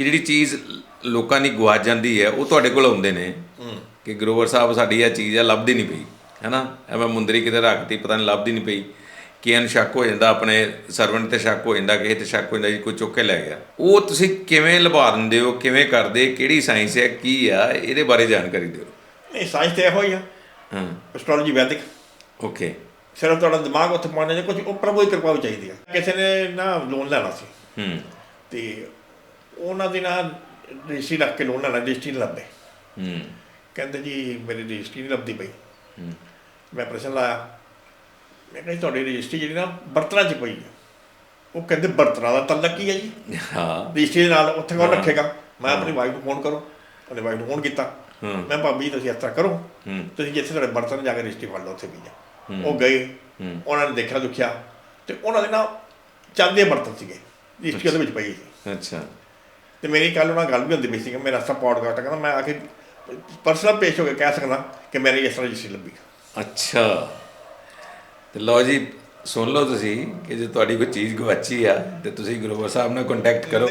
ਕਿ ਜਿਹੜੀ ਚੀਜ਼ ਲੋਕਾਂ ਦੀ ਗਵਾਚ ਜਾਂਦੀ ਹੈ ਉਹ ਤੁਹਾਡੇ ਕੋਲ ਆਉਂਦੇ ਨੇ ਕਿ ਗਰੋਵਰ ਸਾਹਿਬ ਸਾਡੀ ਇਹ ਚੀਜ਼ ਆ ਲੱਭਦੀ ਨਹੀਂ ਪਈ ਹੈਨਾ? ਐਵੇਂ ਮੁੰਦਰੀ ਕਿਤੇ ਰੱਖਤੀ ਪਤਾ ਨਹੀਂ ਲੱਭਦੀ ਨਹੀਂ ਪਈ ਕਿ ਇਹਨੂੰ ਸ਼ੱਕ ਹੋ ਜਾਂਦਾ ਆਪਣੇ ਸਰਵੈਂਟ ਤੇ ਸ਼ੱਕ ਹੋ ਜਾਂਦਾ ਕਿਸੇ ਤੇ ਸ਼ੱਕ ਹੋ ਜਾਂਦਾ ਜੀ ਕੋਈ ਚੁੱਕ ਕੇ ਲੈ ਗਿਆ। ਉਹ ਤੁਸੀਂ ਕਿਵੇਂ ਲਭਾ ਦਿੰਦੇ ਹੋ ਕਿਵੇਂ ਕਰਦੇ ਕਿਹੜੀ ਸਾਇੰਸ ਹੈ ਕੀ ਆ ਇਹਦੇ ਬਾਰੇ ਜਾਣਕਾਰੀ ਦਿਓ। ਨਹੀਂ ਸਾਇੰਸ ਤੇ ਇਹੋ ਹੀ ਆ। ਹਾਂ। ਐਸਟ੍ਰੋਲੋਜੀ ਵੈਦਿਕ ਓਕੇ ਸਿਰਫ ਤੁਹਾਡਾ ਦਿਮਾਗ ਉੱਥੇ ਪਾਉਣੇ ਦੇ ਕੁਝ ਉਹ ਪ੍ਰਭੂ ਦੀ ਕਿਰਪਾ ਵੀ ਚਾਹੀਦੀ ਆ। ਕਿਸੇ ਨੇ ਨਾ ਲੋਨ ਲੈਣਾ ਸੀ। ਹੂੰ। ਤੇ ਉਹਨਾਂ ਦੀ ਨਾ ਰਜਿਸਟਰੀ ਰੱਖ ਕੇ ਲੋਨ ਲੈਣਾ ਰਜਿਸਟਰੀ ਨਹੀਂ ਲੱਭੇ ਹੂੰ। ਕਹਿੰਦੇ ਜੀ ਮੇਰੀ ਰਜਿਸਟਰੀ ਨਹੀਂ ਲੱਭਦੀ ਪਈ। ਹੂੰ। ਮੈਂ ਪ੍ਰਸ਼ਨ ਲਾਇਆ। ਮੈਂ ਕਿਹਾ ਜੀ ਤੁਹਾਡੀ ਰਜਿਸਟਰੀ ਜਿਹੜੀ ਨਾ ਬਰਤਨਾਂ 'ਚ ਪਈ ਹੈ ਉਹ ਕਹਿੰਦੇ ਬਰਤਨਾਂ ਦਾ ਤਲਕ ਕੀ ਹੈ ਜੀ? ਹਾਂ। ਰਜਿਸਟਰੀ ਨਾਲ ਉੱਥੇ ਹਾਂ। ਰੱਖੇਗਾ? ਮੈਂ ਆਪਣੀ ਵਾਈਫ ਨੂੰ ਫੋਨ ਕਰੋ। ਉਹਨੇ ਵਾਈਫ ਨੂੰ ਫੋਨ ਕੀਤਾ। ਹੂੰ। ਮੈਂ ਭਾਬੀ ਤੁਸੀਂ ਇਸ ਤਰ੍ਹਾਂ ਕਰੋ। ਹੂੰ। ਤੁਸੀਂ ਜਿੱਥੇ ਤੁਹਾਡੇ ਬਰਤਨ ਜਾ ਕੇ ਰਜਿਸਟਰੀ ਫੜ ਲਓ ਉੱਥੇ ਵੀ ਜਾ ਹੂੰ। ਉਹ ਗਏ। ਹੂੰ। ਉਹਨਾਂ ਨੇ ਦੇਖਿਆ ਦੁਖਿਆ। ਤੇ ਉਹਨਾਂ ਦੇ ਨਾਲ ਚਾਂਦੀ ਬਰਤਨ ਸੀਗੇ। ਰਜਿਸਟਰੀ ਉਹਦੇ ਵਿੱਚ ਪਈ ਸੀ। ਅੱਛਾ। ਤੇ ਮੇਰੀ ਕੱਲ ਉਹਨਾਂ ਨਾਲ ਗੱਲ ਵੀ ਹੁੰਦੀ ਪਈ ਸੀ ਕਿ ਮੇਰਾ ਸਭ ਪੌਡਕਾਸਟ ਕਹਿੰਦਾ ਮੈਂ ਆ ਕੇ ਪਰਸਨਲ ਪੇਸ਼ ਹੋ ਕੇ ਕਹਿ ਸਕਦਾ ਕਿ ਮੇਰੀ ਇਸ ਤਰ੍ਹਾਂ ਰਜਿਸਟਰੀ ਲੱਭੀ। ਅੱਛਾ। ਤੇ ਲਓ ਜੀ, ਸੁਣ ਲਓ ਤੁਸੀਂ ਕਿ ਜੇ ਤੁਹਾਡੀ ਕੋਈ ਚੀਜ਼ ਗਵਾਚੀ ਆ, ਤੇ ਤੁਸੀਂ ਗੁਰੂਵਰ ਸਾਹਿਬ ਨਾਲ ਕੰਟੈਕਟ ਕਰੋ।